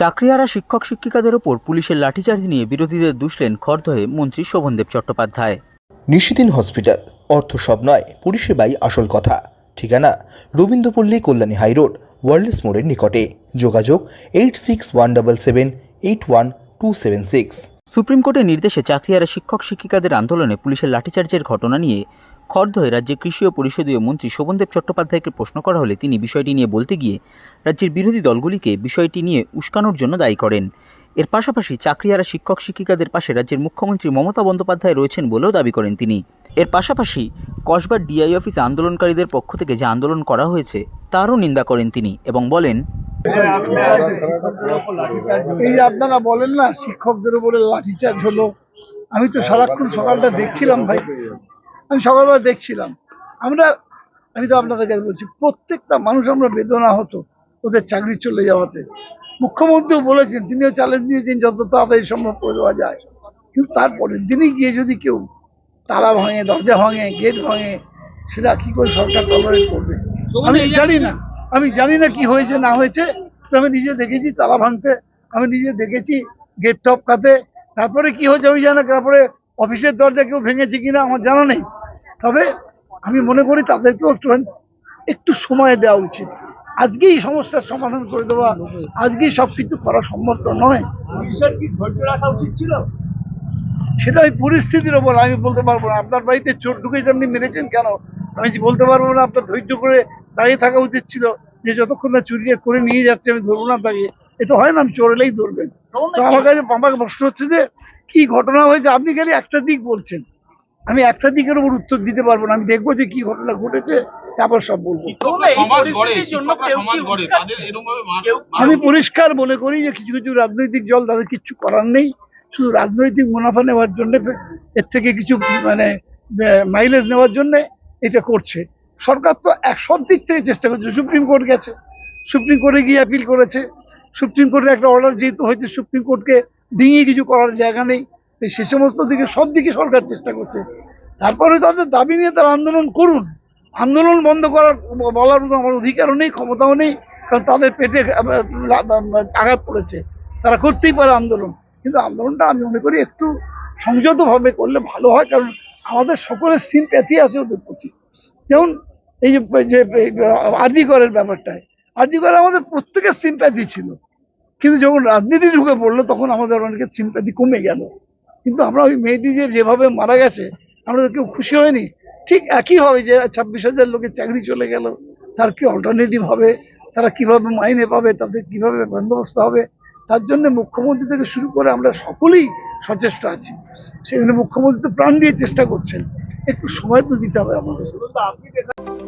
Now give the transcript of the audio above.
চাকরিহারা শিক্ষক শিক্ষিকাদের ওপর পুলিশের লাঠিচার্জ নিয়ে বিরোধীদের দুষলেন খড়দহে মন্ত্রী শোভনদেব চট্টোপাধ্যায়। নিশিদিন হসপিটাল অর্থ সব নয় পরিষেবাই আসল কথা। ঠিকানা রবীন্দ্রপল্লী কল্যাণী হাইরোড ওয়ার্ল্ডস মোড়ের নিকটে। যোগাযোগ eight six one double seven eight one two seven six. Supreme কোর্টের নির্দেশে চাকরিহারা শিক্ষক শিক্ষিকাদের আন্দোলনে পুলিশের লাঠিচার্জের ঘটনা নিয়ে খড়দহে রাজ্যের কৃষি ও পরিষদীয় মন্ত্রী শোভনদেব চট্টোপাধ্যায়কে প্রশ্ন করা হলে তিনি বিষয়টি নিয়ে বলতে গিয়ে রাজ্যের বিরোধী দলগুলিকে বিষয়টি নিয়ে উস্কানোর জন্য দায়ী করেন। এর পাশাপাশি চাকরিহারা শিক্ষক শিক্ষিকাদের পাশে রাজ্যের মুখ্যমন্ত্রী মমতা বন্দ্যোপাধ্যায় রয়েছেন বলেও দাবি করেন তিনি। এর পাশাপাশি কসবার ডিআই অফিসে আন্দোলনকারীদের পক্ষ থেকে যে আন্দোলন করা হয়েছে, তারও নিন্দা করেন তিনি এবং বলেন, এই আপনারা বলেন না, শিক্ষকদের উপরে লাঠিচার্জ হলো। আমি তো সারাক্ষণ সকালটা দেখছিলাম ভাই। আমি সকালবেলা দেখছিলাম। আমরা আমি তো আপনাদের কাছে বলছি প্রত্যেকটা মানুষ আমরা বেদনা হতো ওদের চাকরি চলে যাওয়াতে। মুখ্যমন্ত্রীও বলেছেন তিনিও চ্যালেঞ্জ দিয়েছেন যত তাড়াতাড়ি সম্ভব করে দেওয়া যায়। কিন্তু তারপরের দিনই গিয়ে যদি কেউ তালা ভাঙে দরজা ভাঙে গেট ভাঙে সেটা কি করে সরকার টলারেট করবে? আমি জানি না। আমি জানি না কি হয়েছে না হয়েছে তো আমি নিজে দেখেছি তালা ভাঙতে আমি নিজে দেখেছি গেট টপ টপকাতে তারপরে কি হয়েছে আমি জানি না তারপরে অফিসের দরজা কেউ ভেঙেছে কিনা আমার জানা নেই। তবে আমি মনে করি তাদেরকেও একটু একটু সময় দেওয়া উচিত। আজকেই সমস্যার সমাধান করে দেওয়া আজকেই সবকিছু করা সম্ভব তো নয়। রাখা উচিত ছিল? সেটা ওই পরিস্থিতির ওপর আমি বলতে পারব না। আপনার বাড়িতে চোর ঢুকেছে আপনি মেরেছেন কেন? আমি বলতে পারব না আপনার ধৈর্য করে দাঁড়িয়ে থাকা উচিত ছিল। যে যতক্ষণ না চুরি করে নিয়ে যাচ্ছে আমি ধরবো না তাকে। এ তো হয় না আমি চোর এলেই ধরবেন। তো আমার কাছে আমাকে প্রশ্ন হচ্ছে যে কি ঘটনা হয়েছে? আপনি খালি একটা দিক বলছেন। আমি একটা দিকের উপর উত্তর দিতে পারব না আমি দেখব যে কি ঘটনা ঘটেছে তারপর সব বলব। আমি পরিষ্কার মনে করি যে কিছু কিছু রাজনৈতিক দল তাদের কিচ্ছু করার নেই শুধু রাজনৈতিক মুনাফা নেওয়ার জন্য এর থেকে কিছু মানে মাইলেজ নেওয়ার জন্য এটা করছে। সরকার তো এক সব দিক থেকে চেষ্টা করছে। সুপ্রিম কোর্ট গেছে সুপ্রিম কোর্টে গিয়ে অ্যাপিল করেছে। সুপ্রিম কোর্টের একটা অর্ডার যেহেতু হয়েছে সুপ্রিম কোর্টকে ডিঙিয়ে কিছু করার জায়গা নেই সে সমস্ত দিকে সব দিকে সরকার চেষ্টা করছে। তারপরে তাদের দাবি নিয়ে তারা আন্দোলন করুন। আন্দোলন বন্ধ করার বলার আমার অধিকারও নেই, ক্ষমতাও নেই, কারণ তাদের পেটে আঘাত পড়েছে। তারা করতেই পারে আন্দোলন। কিন্তু আন্দোলনটা আমি মনে করি একটু সংযতভাবে করলে ভালো হয়, কারণ আমাদের সকলের সিম্প্যাথি আছে ওদের প্রতি। যেমন এই যে আরজি করের ব্যাপারটায়। আরজি করে আমাদের প্রত্যেকের সিম্প্যাথি ছিল। কিন্তু যখন রাজনীতি ঢুকে পড়ল, তখন আমাদের অনেকের সিম্প্যাথি কমে গেল। কিন্তু আমরা ওই মেয়েটি যে যেভাবে মারা গেছে আমরা কেউ খুশি হয়নি। ঠিক একই হবে যে ছাব্বিশ হাজার লোকের চাকরি চলে গেল, তার কি অল্টারনেটিভ হবে? তারা কীভাবে মাইনে পাবে? তাদের কীভাবে বন্দোবস্ত হবে? তার জন্য মুখ্যমন্ত্রী থেকে শুরু করে আমরা সকলেই সচেষ্ট আছি। সেখানে মুখ্যমন্ত্রী তো প্রাণ দিয়ে চেষ্টা করছেন। একটু সময় তো দিতে হবে আমাদের।